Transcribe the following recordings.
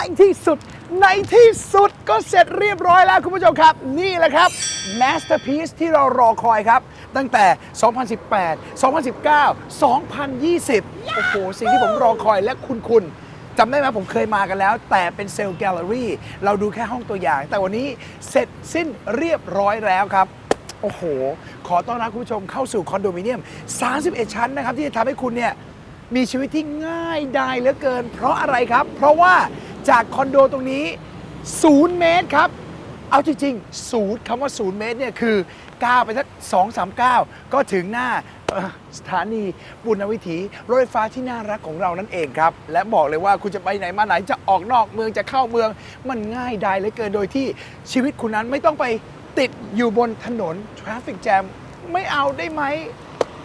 ในที่สุด ในที่สุดก็เสร็จเรียบร้อยแล้วคุณผู้ชมครับ นี่แหละครับ Masterpiece ที่เรารอคอยครับ ตั้งแต่ 2018 2019 2020 โอ้โห สิ่งที่ผมรอคอยและคุณคุณจำได้ไหมผมเคยมากันแล้ว แต่เป็นเซลล์แกลเลอรี่เราดูแค่ห้องตัวอย่าง แต่วันนี้เสร็จสิ้นเรียบร้อยแล้วครับโอ้โห ขอต้อนรับคุณผู้ชมเข้าสู่คอนโดมิเนียม 31 ชั้นนะครับ ที่จะทำให้คุณเนี่ย มีชีวิตที่ง่ายดายเหลือเกิน เพราะอะไรครับ เพราะว่า จากคอนโดตรงนี้ 0 เมตรครับ เอาจริงๆศูนย์คำว่าศูนย์เมตรเนี่ยคือก้าวไปสักสองสามก้าวก็ถึงหน้าสถานีบุญวิถีรถไฟฟ้าที่น่ารักของเรานั่นเองครับ และบอกเลยว่าคุณจะไปไหนมาไหนจะออกนอกเมืองจะเข้าเมือง มันง่ายดายเหลือเกินโดยที่ชีวิตคุณนั้นไม่ต้องไปติดอยู่บนถนน traffic jam ไม่เอาได้ไหม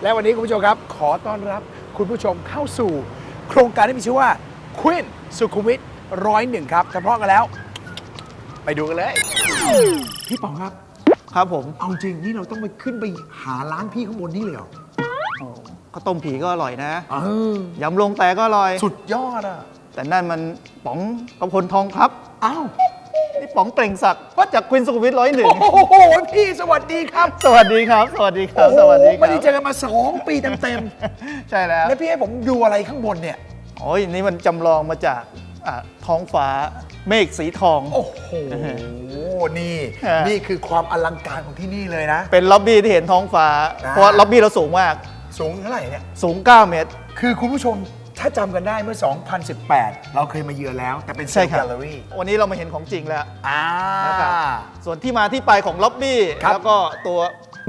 และวันนี้คุณผู้ชมครับ ขอต้อนรับคุณผู้ชมเข้าสู่ โครงการที่มีชื่อว่า Queen สุขุมวิท ร้อยหนึ่งครับถ้าพร้อมกันแล้ว ไปดูกันเลย พี่ป๋องครับ ครับผมเอาจริงนี่เราต้องไปขึ้นไปหาร้านพี่ข้างบนนี่เลยเหรอโอ้ข้าวต้มผีก็อร่อยนะเออยำลงแต่ก็อร่อย สุดยอดอะ แต่นั่นมันป๋องกระพลทองครับ อ้าว นี่ป๋องเปล่งศักดิ์ว่าจากควินสุขุมวิทร้อยหนึ่งโอ้โห พี่สวัสดีครับสวัสดีครับ สวัสดีครับโอ้โหสวัสดีคไม่รัได้เจอกันมา2ปีเต็มใช่แล้วๆแล้วพี่ให้ผมดูอะไรข้างบนเนี่ย โอ้ยนี่มันจำลองมาจาก อะท้องฟ้าเมฆสีทอง โอ้โห นี่ ฮะ นี่คือความอลังการของที่นี่เลยนะ เป็นล็อบบี้ที่เห็นท้องฟ้า อ่า เพราะว่าล็อบบี้เราสูงมาก สูงเท่าไหร่เนี่ย สูง 9 เมตร คือคุณผู้ชมถ้าจำกันได้เมื่อ 2018 เราเคยมาเยือนแล้ว แต่เป็นเซใช่ลล์ครัแกบลเลอรี่วันนี้เรามาเห็นของจริงแล้ว อ่า นะครับ ส่วนที่มาที่ไปของล็อบบี้ ครับแล้วก็ตัว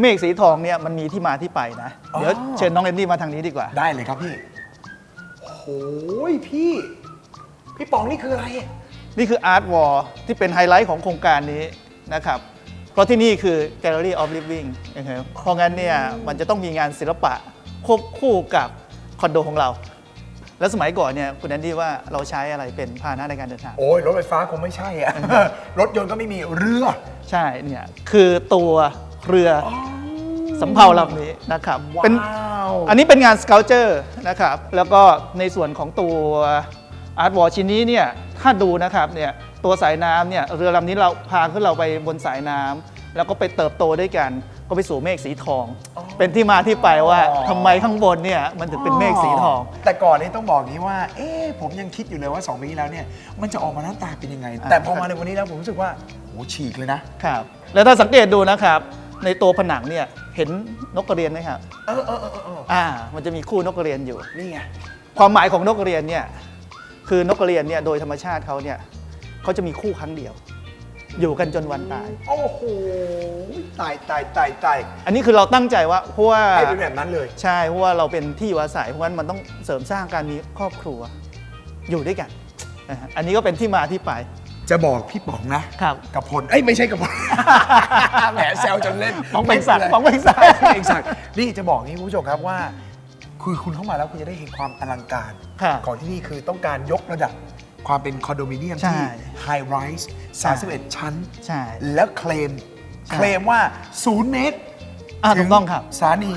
เมฆสีทองเนี่ยมันมีที่มาที่ไปนะ อ๋อ เดี๋ยวเชิญน้องเรนนี่มาทางนี้ดีกว่า ได้เลยครับพี่โอ้ยพี่ พี่ป๋องนี่คืออะไร นี่คืออาร์ตวอลที่เป็นไฮไลท์ของโครงการนี้นะครับ เพราะที่นี่คือ Gallery of Living นะครับเพราะงั้นเนี่ยมันจะต้องมีงานศิลปะควบคู่กับคอนโดของเรา แล้วสมัยก่อนเนี่ยคุณแอนดี้ว่าเราใช้อะไรเป็นพาหนะในการเดินทาง โอ้ยรถไฟฟ้าคงไม่ใช่อะ รถยนต์ก็ไม่มีเรือ ใช่เนี่ยคือตัวเรืออสำเภาลำนี้นะครับว้าวเป็นอันนี้เป็นงานสเกลเจอร์นะครับแล้วก็ในส่วนของตัว อาร์ตวอลชิ้นนี้เนี่ยถ้าดูนะครับเนี่ยตัวสายน้ำเนี่ยเรือลำนี้เราพาขึ้นเราไปบนสายน้ำแล้วก็ไปเติบโตด้วยกัน ก็ไปสู่เมฆสีทอง เป็นที่มาที่ไปว่าทำไมข้างบนเนี่ยมันถึงเป็นเมฆสีทอง แต่ก่อนนี้ต้องบอกนี้ว่า เอ๊ะผมยังคิดอยู่เลยว่า2ปีที่แล้วเนี่ย มันจะออกมาหน้าตาเป็นยังไงแต่พอมาในวันนี้แล้วผมรู้สึกว่าโหฉีกเลยนะ ครับแล้วถ้าสังเกตดูนะครับ ในตัวผนังเนี่ยเห็นนกกระเรียนไหมครับเออเออเออเออเอออ่ามันจะมีคู่นกกระเรียนอยู่ นี่ไง ความหมายของนกกระเรียนเนี่ย คือนกกระเรียนเนี่ยโดยธรรมชาติเขาเนี่ยเขาจะมีคู่ครั้งเดียว อยู่กันจนวันตาย โอ้โหตายตายตายตายอันนี้คือเราตั้งใจว่าเพราะว่าให้เป็นแบบนั้นเลย ใช่เพราะว่าเราเป็นที่อยู่อาศัยเพราะฉะนั้นมันต้องเสริมสร้างการมีครอบครัวอยู่ด้วยกันนะฮะอันนี้ก็เป็นที่มาที่ไป จะบอกพี่ป๋องนะครับ กับพลเอ้ยไม่ใช่กับพล แหมแซวจนเล่นป๋องเป็นศักดิ์ป๋องเป็นศักดิ์ป๋องเป็นศักดิ์นี่จะบอกนี้คุณผู้ชมครับว่า คือคุณเข้ามาแล้วคุณจะได้เห็นความอลังการครับของที่นี่คือต้องการยกระดับความเป็นคอนโดมิเนียมใช่ที่ไฮไรส์31 ชั้น ใช่ แล้วเคลม ใช่ เคลมว่า 0 เมตรอ่าถูกต้องครับ สถานี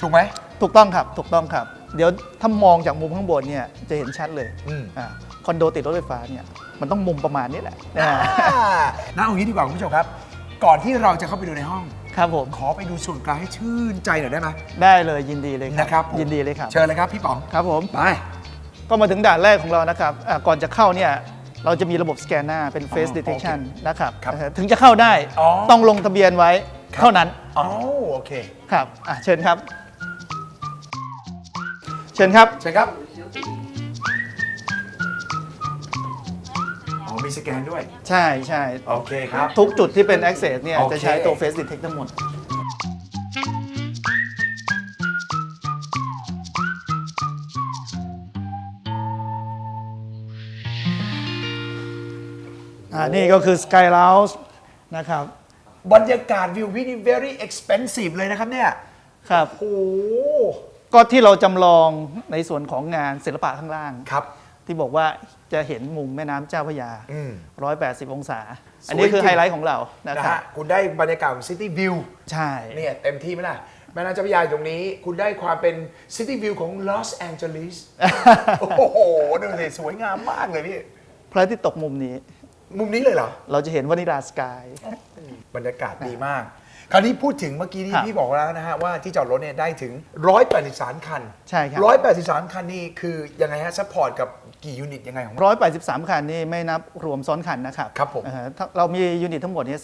ถูกไหม ถูกต้องครับ ถูกต้องครับ เดี๋ยวถ้ามองจากมุมข้างบนเนี่ยจะเห็นชัดเลยอืม อ่าคอนโดติดรถไฟฟ้าเนี่ยมันต้องมุมประมาณนี้แหละอ่า อ่าน่าเอางี้ดีกว่าคุณผู้ชมครับ ก่อนที่เราจะเข้าไปดูในห้อง ครับผมขอไปดูส่วนกลางให้ชื่นใจหน่อยได้ไหมได้เลยยินดีเลยครับนะครับผมยินดีเลยครับเชิญเลยครับพี่ป๋องครับผม ไป ก็มาถึงด่านแรกของเรานะครับอ่าก่อนจะเข้าเนี่ยเราจะมีระบบสแกนหน้าเป็น Face อ๋อ Detection นะครับครับนะฮะถึงจะเข้าได้อ๋อ ต้องลงทะเบียนไว้ครับเท่านั้นอ๋อโอเคครับอะเชิญครับ เชิญครับ เชิญครับ อ๋อมีสแกนด้วย ใช่ใช่โอเคครับ ทุกจุดที่เป็น Access เนี่ย โอเค จะใช้ตัว Face Detect ทั้งหมด อ่า นี่ก็คือ Sky Lounge นะครับ บรรยากาศวิววินี่ very expensive เลยนะครับเนี่ย ครับ โอ้ก็ที่เราจำลองในส่วนของงานศิลปะข้างล่าง ครับ ที่บอกว่าจะเห็นมุมแม่น้ำเจ้าพระยา อืม 180 องศาสวยอันนี้คือจริงไฮไลท์ของเรานะนะครับฮะคุณได้บรรยากาศของ City View ใช่ เนี่ยเต็มที่ไหมล่ะแม่น้ำเจ้าพระยาอยู่ตรงนี้ คุณได้ความเป็น City View ของลอสแองเจลิสโอ้โหดูสิสวยงามมากเลยพี่ พระอาทิตย์ตกมุมนี้ มุมนี้เลยเหรอ เราจะเห็นวานิลาสกาย บรรยากาศดีมาก คราวนี้พูดถึงเมื่อกี้ที่ครับพี่บอกแล้วนะฮะว่าที่จอดรถเนี่ยได้ถึง 183 คันใช่ครับ 183 คันนี่คือยังไงฮะซัพพอร์ตกับ กี่ยูนิตยังไงของมัน 183 คันนี่ไม่นับรวมซ้อนคันนะครับครับผมอ่าฮะถ้าเรามียูนิตทั้งหมดเนี่ย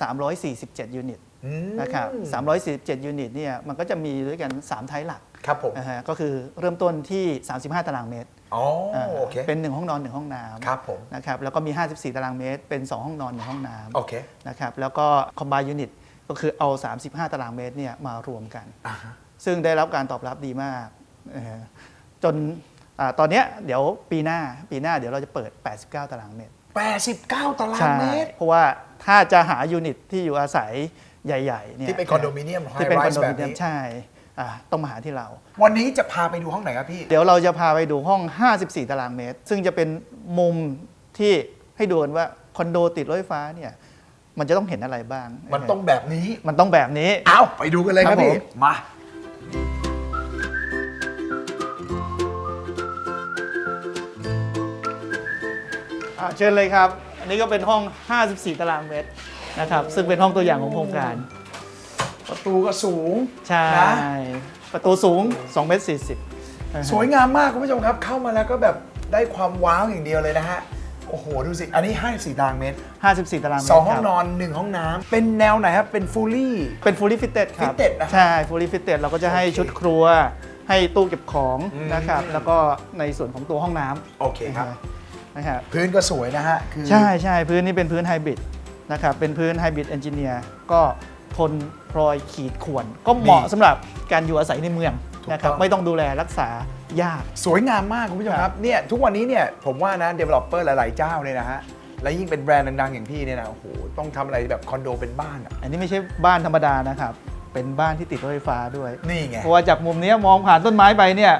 347 ยูนิตอืมนะครับ347 ยูนิตเนี่ยมันก็จะมีด้วยกัน 3 ไทป์หลักครับผมนะฮะก็คือเริ่มต้นที่ 35 ตารางเมตรอ๋ออ่าโอเค เป็น 1 ห้องนอน 1 ห้องน้ำครับผม นะครับแล้วก็มี 54 ตารางเมตร เป็น 2 ห้องนอน 1 ห้องน้โอเคำนะครับแล้วก็คอมบ n ยูนิตก็คือเอา 35 ตารางเมตรเนี่ยมารวมกันอ่าฮะซึ่งได้รับการตอบรับดีมากเอ่อจน อาตอนเนี้ยเดี๋ยวปีหน้าปีหน้าเดี๋ยวเราจะเปิด 89 ตารางเมตร89 ตารางใช่เมตรเพราะว่าถ้าจะหายูนิตที่อยู่อาศัยใหญ่ๆเนี่ยที่เป็นคอนโดมิเนียมที่เป็นคอน high-rise โดมิเนียมแบบนี้ใช่อ่าต้องมาหาที่เรา วันนี้จะพาไปดูห้องไหนครับพี่ เดี๋ยวเราจะพาไปดูห้อง 54 ตารางเมตร ซึ่งจะเป็นมุมที่ให้ดูกันว่าคอนโดติดรถไฟฟ้าเนี่ยมันจะต้องเห็นอะไรบ้างมันต้องแบบนี้ มันต้องแบบนี้ เอาไปดูกันเลยครับครับพี่ผมมา อ่าเชิญเลยครับ อันนี้ก็เป็นห้อง 54 ตารางเมตรนะครับ ซึ่งเป็นห้องตัวอย่างของโครงการ ประตูก็สูง ใช่ นะ ประตูสูง2เมตร40สวยงามมากคุณผู้ชมครับ เข้ามาแล้วก็แบบได้ความว้าวอย่างเดียวเลยนะฮะ โอ้โห ดูสิ อันนี้ 54ตารางเมตร54 ตารางเมตรสองห้องครับนอน 1 ห้องน้ำเป็นแนวไหนครับ เป็น fully เป็น fully fitted ครับ fitted นะครับใช่ fully fitted เราก็จะให้โอเคชุดครัว ให้ตู้เก็บของอืมนะครับ แล้วก็ในส่วนของตัวห้องน้ำโอเคครับ นะ ครับพื้นก็สวยนะฮะคือใช่ใช่พื้นนี้เป็นพื้นไฮบริดนะครับเป็นพื้นไฮบริดเอนจิเนียร์ก็ทนพลอยขีดข่วน ก็เหมาะดีสำหรับการอยู่อาศัยในเมืองถูกนะครับต้องไม่ต้องดูแลรักษายาก สวยงามมากคุณผู้ชมครับเนี่ยทุกวันนี้เนี่ยผมว่านะ developer หลาย ๆ เจ้าเนี่ยนะฮะและยิ่งเป็นแบรนด์ดัง ๆ อย่างพี่เนี่ยนะโอ้โหต้องทำอะไรแบบคอนโดเป็นบ้านอะอันนี้ไม่ใช่บ้านธรรมดานะครับเป็นบ้านที่ติดรถไฟฟ้าด้วยนี่ไงเพราะว่าจากมุมเนี้ยมองผ่านต้นไม้ไปเนี่ย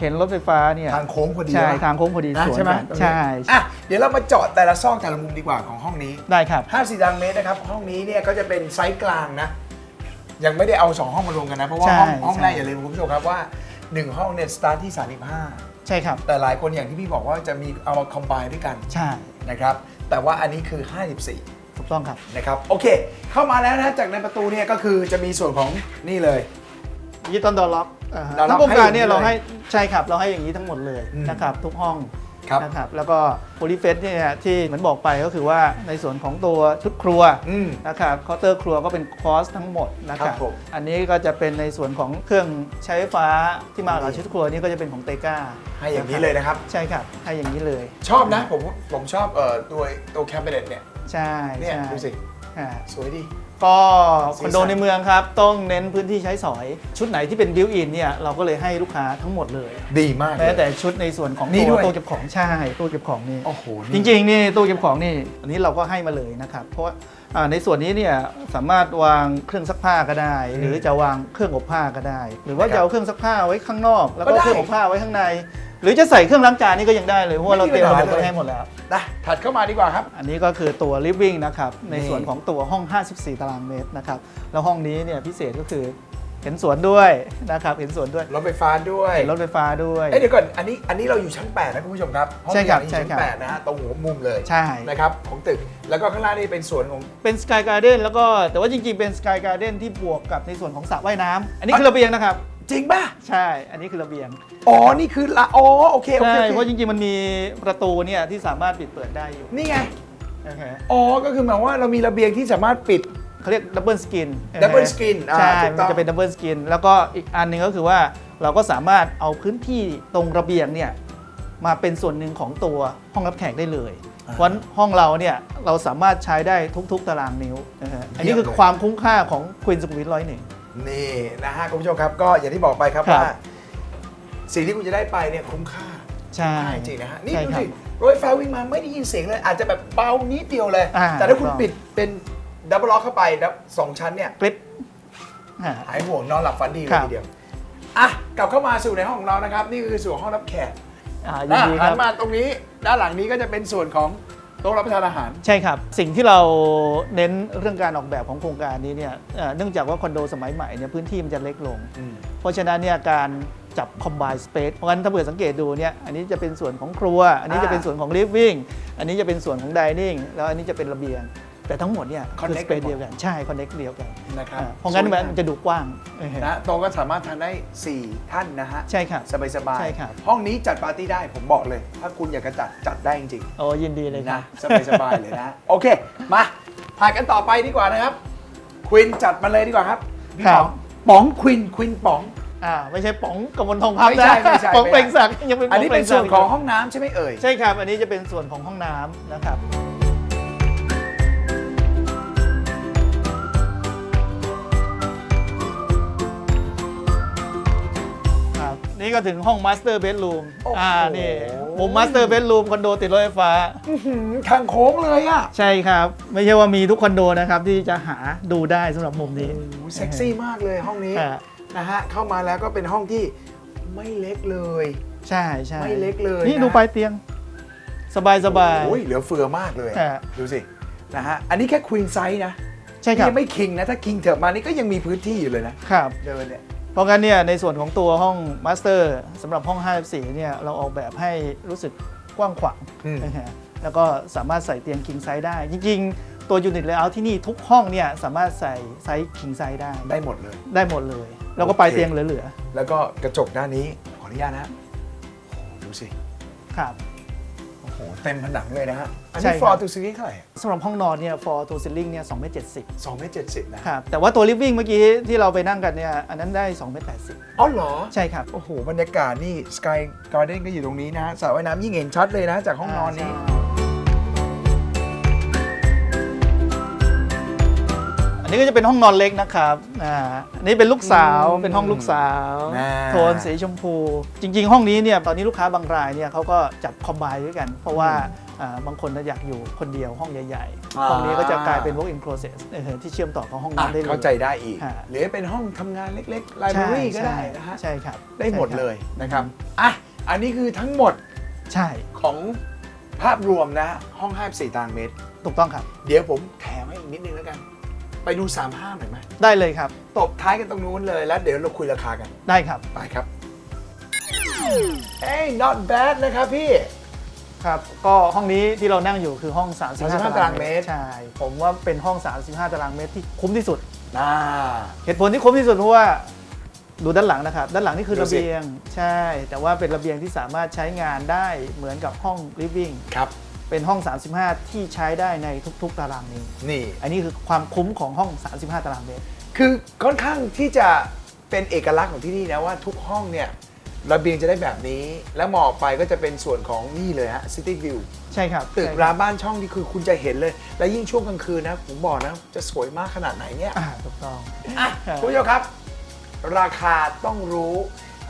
เห็นรถไฟฟ้าเนี่ยทางโค้งพอดีใช่นะทางโค้งพอดีนะสวนใช่ไหมกันตรงนี้ใช่อะเดี๋ยวเรามาเจาะแต่ละซอกแต่ละมุมดีกว่าของห้องนี้ได้ครับ 54ตารางเมตรนะครับห้องนี้เนี่ยก็จะเป็นไซส์กลางนะ ยังไม่ได้เอา 2 ห้องมารวมกันนะ เพราะว่าใช่ห้องห้องใช่แรกอย่าลืมคุณผู้ชมครับว่า 1 ห้องเนี่ยสตาร์ทที่35ใช่ครับแต่หลายคนอย่างที่พี่บอกว่าจะมีเอามาคอมไบด้วยกันใช่นะครับแต่ว่าอันนี้คือ 54 ถูกต้องครับ นะครับโอเค เข้ามาแล้วนะจากในประตูเนี่ยก็คือจะมีส่วนของนี่เลย ยี่ต้นดอลล็อกอ่าฮะ door lock ทั้งโครงการเนี่ยให้เราอย่างนี้ให้ใช่ครับเราให้อย่างนี้ทั้งหมดเลยอืมนะครับทุกห้องครับนะครับแล้วก็โพลิเฟสเนี่ยที่เหมือนบอกไปก็คือว่าในส่วนของตัวชุดครัวอืมนะครับเคาน์เตอร์ครัวก็เป็นคอสทั้งหมดนะคครัรับบผมอันนี้ก็จะเป็นในส่วนของเครื่องใช้ไฟฟ้าที่มากับชุดครัวนี่ก็จะเป็นของเตกาให้อย่างนี้เลยนะครับ ใช่ครับให้อย่างนี้เลยชอบนะผมผมชอบเอ่อตัวตัวแคมเปญเนี่ยใช่เนี่ยใช่ดูสิ อ่า สวยดี ก็คสีอนสันโดในเมืองครับ ต้องเน้นพื้นที่ใช้สอย ชุดไหนที่เป็นบิวอินเนี่ยเราก็เลยให้ลูกค้าทั้งหมดเลยดีมากเลแม้ย แต่ชุดในส่วนของนี่ตัวด้วยตู้เก็บของใช่ตู้เก็บของนี่ โอ้โหจนี่ ริงๆนี่ตู้เก็บของนี่อันนี้เราก็ให้มาเลยนะครับ เพราะว่าอ่าในส่วนนี้เนี่ยสามารถวางเครื่องซักผ้าก็ได้ หรือจะวางเครื่องอบผ้าก็ได้ หรือว่าจะเอาเครื่องซักผ้าไว้ข้างนอก แล้วก็เครื่องอบผ้าไว้ข้างใน หรือจะใส่เครื่องล้างจานนี่ก็ยังได้เลยเพราะว่าเราเตรียมระบบไว้ให้หมดแล้ว นะถัดเข้ามาดีกว่าครับ อันนี้ก็คือตัว living นะครับ ในนี่ส่วนของตัวห้อง 54 ตารางเมตรนะครับ แล้วห้องนี้เนี่ยพิเศษก็คือเห็นสวนด้วยนะครับ เห็นสวนด้วยรถไฟฟ้าด้วยเห็นรถไฟฟ้าด้วย เอ้ยเดี๋ยวก่อนอันนี้อันนี้เราอยู่ชั้น 8 นะคุณผู้ชมครับห้องใช่ครับนี้ใช่ชั้นครับ 8นะฮะตรงหัวมุมเลยใช่ นะครับของตึกแล้วก็ข้างล่างนี่เป็นสวนของ เป็นสกายการ์เด้นแล้วก็แต่ว่าจริงๆ เป็นสกายการ์เด้นที่บวกกับในส่วนของสระว่ายน้ำอันนี้คือระเบียงนะครับ จริงป่ะ ใช่ อันนี้คือระเบียงอ๋อ นี่คือละอ๋อโอเคโอเคใช่โอเพราะเคจริงๆมันมีประตูเนี่ยที่สามารถปิดเปิดได้อยู่นี่ไง โอเคอ๋อ ก็คือหมายว่าเรามีระเบียงที่สามารถปิด เขาเรียกดับเบิลสกิน double skin อ่าใช่ถูกต้มัอนง จะเป็นดับเบิลสกินแล้วก็อีกอันหนึ่งก็คือว่าเราก็สามารถเอาพื้นที่ตรงระเบียงเนี่ยมาเป็นส่วนหนึ่งของตัวห้องรับแขกได้เลยอ่าเพราะห้องเราเนี่ยเราสามารถใช้ได้ทุก ๆ ตารางนิ้วนะฮะอันนี้เยี่ยมคือเลยความคุ้มค่าของควีนสวิตร้อยหนึ่ง นี่นะฮะคุณผู้ชมครับก็อย่างที่บอกไปครับครับ ว่า สิ่งที่คุณจะได้ไปเนี่ยคุ้มค่าใช่มากจริงนะฮะนี่ใช่ดูครับสิรถไฟฟ้าวิ่งมาไม่ได้ยินเสียงเลย อาจจะแบบเบานิดเดียวเลย อ่าแต่ถ้าคุณถูกต้อง ปิดเป็นดับเบิลล็อกเข้าไปดับสองชั้นเนี่ยคลิปอ่า หายห่วงนอนหลับฝันดีเลครัยบ ทีเดียว อะ กลับเข้ามาสู่ในห้องของเรานะครับ นี่คือส่วนห้องรับแขกอ่ายินนะดีคหัรันบมาตรงนี้ด้านหลังนี้ก็จะเป็นส่วนของ โต๊ะรับประทานอาหาร ใช่ครับ สิ่งที่เราเน้นเรื่องการออกแบบของโครงการนี้เนี่ยเอ่อเนื่องจากว่าคอนโดสมัยใหม่เนี่ยพื้นที่มันจะเล็กลง เพราะฉะนั้นเนี่ยการจับ combine space เพราะฉะนั้นถ้าเผื่อสังเกตดูเนี่ยอันนี้จะเป็นส่วนของครัว อันนี้อ่าจะเป็นส่วนของ living อันนี้จะเป็นส่วนของ dining แล้วอันนี้จะเป็นระเบียง แต่ทั้งหมดเนี่ยคือ Connect กัน space หมดเดียวกันใช่ connect เดียวกันนะครับอ่าเพราะงั้นมันจะดูกว้างเออนะโตะก็สามารถทานได้ 4 ท่านนะฮะ ใช่ครับ สบายสบายๆใช่ครับ ห้องนี้จัดปาร์ตี้ได้ผมบอกเลย ถ้าคุณอยากจะจัด จัดได้จริงโอ้ยินดีเลยๆครันะบ สบายสบายๆเลยนะ โอเค มาถ่ายกันต่อไปดีกว่านะครับ ควินจัดมาเลยดีกว่าครับพี่ครับ ป๋องป๋องควินควินป๋อง อ่าไม่ใช่ป๋องกำมลทองพับไม่นะใช่ไม่ใช่ป๋องไม่ใช่ เปล่งศักดิ์ยังเป็นอันป๋องนี้เปเป็ล่นงส่ศัวกนดิ์ของห้องน้ำใช่ไหมเอ่ย ใช่ครับ อันนี้จะเป็นส่วนของห้องน้ำนะครับ นี่ก็ถึงห้องมาสเตอร์เบดรูมโอ้โห อ่านี่มุมมาสเตอร์เบดรูมคอนโดติดรถไฟฟ้า อื้อหือทางโค้งเลยอะใช่ครับ ไม่ใช่ว่ามีทุกคอนโดนะครับ ที่จะหาดูได้สำหรับมุมนี้ โอ้โหเซ็กซี่มากเลยห้องนี้อ่า นะฮะเข้ามาแล้วก็เป็นห้องที่ไม่เล็กเลย ใช่ใช่ไม่เล็กเลยนี่นะ ดูปลายเตียง สบายสบาย โอ้ยเหลือเฟือมากเลยอ่า ดูสินะฮะอันนี้แค่ควีนไซส์นะใช่ครับนี่ยังไม่คิงนะ ถ้าคิงเถอะมานี่ก็ยังมีพื้นที่อยู่เลยนะครับ เดินเนี่ย เพราะงั้นเนี่ยในส่วนของตัวห้องมาสเตอร์สำหรับห้อง 54 เนี่ยเราออกแบบให้รู้สึกกว้างขวางอืม นะฮะแล้วก็สามารถใส่เตียง king size ได้ จริงๆ ตัวยูนิตเลเยอร์ที่นี่ทุกห้องเนี่ยสามารถใส่ไซส์ king size ได้ ได้หมดเลย ได้หมดเลย แล้วก็ปลายโอเค เตียงเหลือแล้วก็กระจกด้านนี้ขออนุญาตนะฮะโอ้โหดูสิ ๆ ครับ โอ้โหเต็มผนังเลยนะฮะ อันใช่นี้ครับ ฟอร์ตูซิลี่เท่าไหร่สำหรับห้องนอนเนี่ย for to ceiling เนี่ย2เมตร70สองเมตรเจ็ดสิบนะ ครับ แต่ว่าตัว living เมื่อกี้ที่เราไปนั่งกันเนี่ย อันนั้นได้2เมตร80อ๋อเหรอใช่ครับ โอ้โห บรรยากาศนี่สกายการ์เด้นก็อยู่ตรงนี้นะฮะสระว่ายน้ำยิ่งเห็นชัดเลยนะ จากห้องนอนนี้ อันนี้ก็จะเป็นห้องนอนเล็กนะครับ อ่า อันนี้เป็นลูกสาว อืมเป็นห้องลูกสาว อ่า โทนสีชมพู จริง ๆ ห้องนี้เนี่ย ตอนนี้ลูกค้าบางรายเนี่ยเขาก็จับคอมไบด้วยกัน เพราะว่าอ่าบางคนน่ะอยากอยู่คนเดียวห้องใหญ่อ่าๆห้องนี้ก็จะกลายเป็น work in process เออที่เชื่อมต่อกับห้องอะน้ำได้เลย เข้าใจได้อีก ฮะ หรือเป็นห้องทำงานเล็กๆไลบราใช่รีก็ได้ใช่นะฮะ ใช่ครับได้หมดใช่ครับเลยนะครับ อะ อันนี้คือทั้งหมดใช่ ของภาพรวมนะ ห้อง 54ตารางเมตร ถูกต้องครับ เดี๋ยวผมแถมให้อีกนิดนึงแล้วกัน ไปดู35หน่อยไหมได้เลยครับ ตบท้ายกันตรงนู้นเลยแล้วเดี๋ยวเราคุยราคากันได้ครับไปครับเอ้ย not bad นะครับพี่ ครับ ก็ห้องนี้ที่เรานั่งอยู่คือห้อง 35 35ตารางเมตร ใช่ ผมว่าเป็นห้อง 35 ตารางเมตรที่คุ้มที่สุด น่า เหตุผลที่คุ้มที่สุดเพราะว่าดูด้านหลังนะครับ ด้านหลังนี่คือดูระสิ เบียง ใช่ แต่ว่าเป็นระเบียงที่สามารถใช้งานได้เหมือนกับห้อง living ครับ เป็นห้อง 35 ที่ใช้ได้ในทุกๆ ตารางนิ้วนี่ อันนี้คือความคุ้มของห้อง 35 ตารางเมตร คือค่อนข้างที่จะเป็นเอกลักษณ์ของที่นี่นะว่าทุกห้องเนี่ยระเบียงจะได้แบบนี้ แล้วมองออกไปก็จะเป็นส่วนของนี่เลยฮะ City View ใช่ครับตึกใช่คราบบ้านช่องที่คือคุณจะเห็นเลย และยิ่งช่วงกลางคืนนะ ผมบอกนะ จะสวยมากขนาดไหนเนี่ยอ่าถูกต้องอะครับคุณผู้ชมครับ ราคาต้องรู้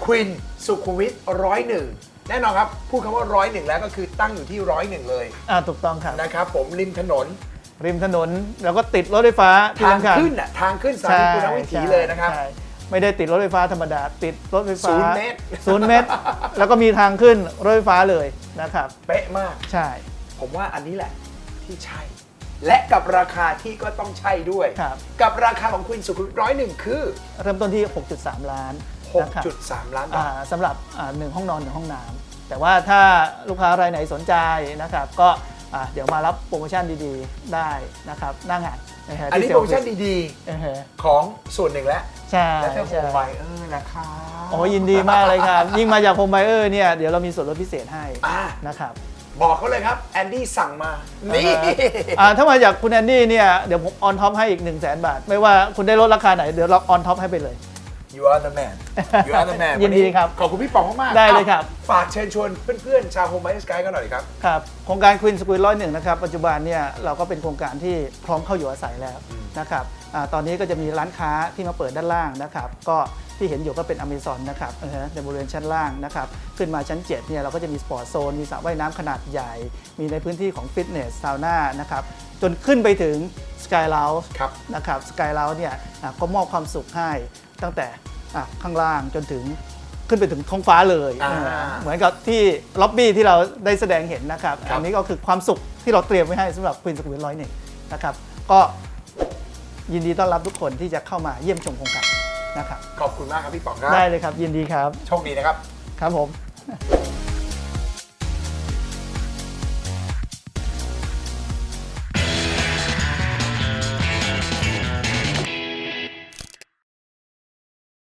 ควินสุขุมวิทร้อยหนึ่ง แน่นอนครับ พูดคำว่าร้อยหนึ่งแล้วก็คือตั้งอยู่ที่ร้อยหนึ่งเลยอ่าถูกต้องครับ นะครับ ผมริมถนนริมถนนแล้วก็ติดรถไฟฟ้าที่ทางสำคัญขึ้นอะทางขึ้นสถานีปุณณวิถีเลยนะครับใช่ไม่ได้ติดรถไฟฟ้าธรรมดา ติดรถไฟฟ้าศูนย์เมตรศูนย์เมตร แล้วก็มีทางขึ้นรถไฟฟ้าเลยนะครับ เป๊ะมากใช่ ผมว่าอันนี้แหละที่ใช่ และกับราคาที่ก็ต้องใช่ด้วยครับกับราคาของควินสุขุมวิทร้อยหนึ่งคือ เริ่มต้นที่ 6.3 ล้าน นะครับ 6.3 ล้านบาอ่าทสำหรับอ่าหนึ่งห้องนอนหนึ่งห้องน้ำแต่ว่าถ้าลูกค้ารายไหนสนใจนะครับ ก็อ่าเดี๋ยวมารับโปรโมชั่นดีๆ ได้นะครับหน้างานนะฮะอันนี้ที่โปรโมชั่น Sales ดีเออฮะๆ ของส่วนหนึ่งแล้วใช่และถ้าโฮใช่มไบเออร์ราคาโอ้ยินดีมากเลยครับ ยิ่งมาจากโฮมไบเออร์เนี่ยเดี๋ยวเรามีส่วนลดพิเศษให้อ่า นะครับ บอกเขาเลยครับแอนดี้สั่งมา นี่ อ่าถ้ามาจากคุณแอนดี้เนี่ยเดี๋ยวผมออนท็อปให้อีก 1 0 0 0 0แบาท ไม่ว่าคุณได้ลดราคาไหนเดี๋ยวเราออนท็อปให้ไปเลย you are the man you are the man ยินดีวัครับ ขอบคุณพี่ป๋องมากๆได้เลยครับ ฝากเชิญชวนเพื่อนๆ ชาวโฮมไบเออร์สกายกันหน่อยครับ ครับ โครงการควีนส q ุ e ร้อยหนึ่งนะครับ ปัจจุบันเนี่ยเราก็เป็นโครงการที่พร้อมเข้าอยู่อาศัยแล้วนะครับอาตอนนี้ก็จะมีร้านค้าที่มาเปิดด้านล่างนะครับ ก็ที่เห็นอยู่ก็เป็นอเมซอนนะครับเออฮะในบริเวณชั้นล่างนะครับขึ้นมาชั้น 7 เนี่ยเราก็จะมีสปอร์ตโซน มีสระว่ายน้ำขนาดใหญ่ มีในพื้นที่ของฟิตเนสซาวน่านะครับจนขึ้นไปถึงสกายเลาส์ครับนะครับสกายเลาส์เนี่ยอะก็มอบความสุขให้ ตั้งแต่อะข้างล่างจนถึงขึ้นไปถึงท้องฟ้าเลยอ่าเออเหมือนกับที่ล็อบบี้ที่เราได้แสดงเห็นนะครับครับ อันนี้ก็คือความสุขที่เราเตรียมไว้ให้สำหรับควีนส q ุ e ร้อยหนึ่งนะครับก็ยินดีต้อนรับทุกคนที่จะเข้ามาเยี่ยมชมโครงการนะครับขอบคุณมากครับพี่ป๋องครับ ได้เลยครับยินดีครับโชคดีนะครับ ครับผม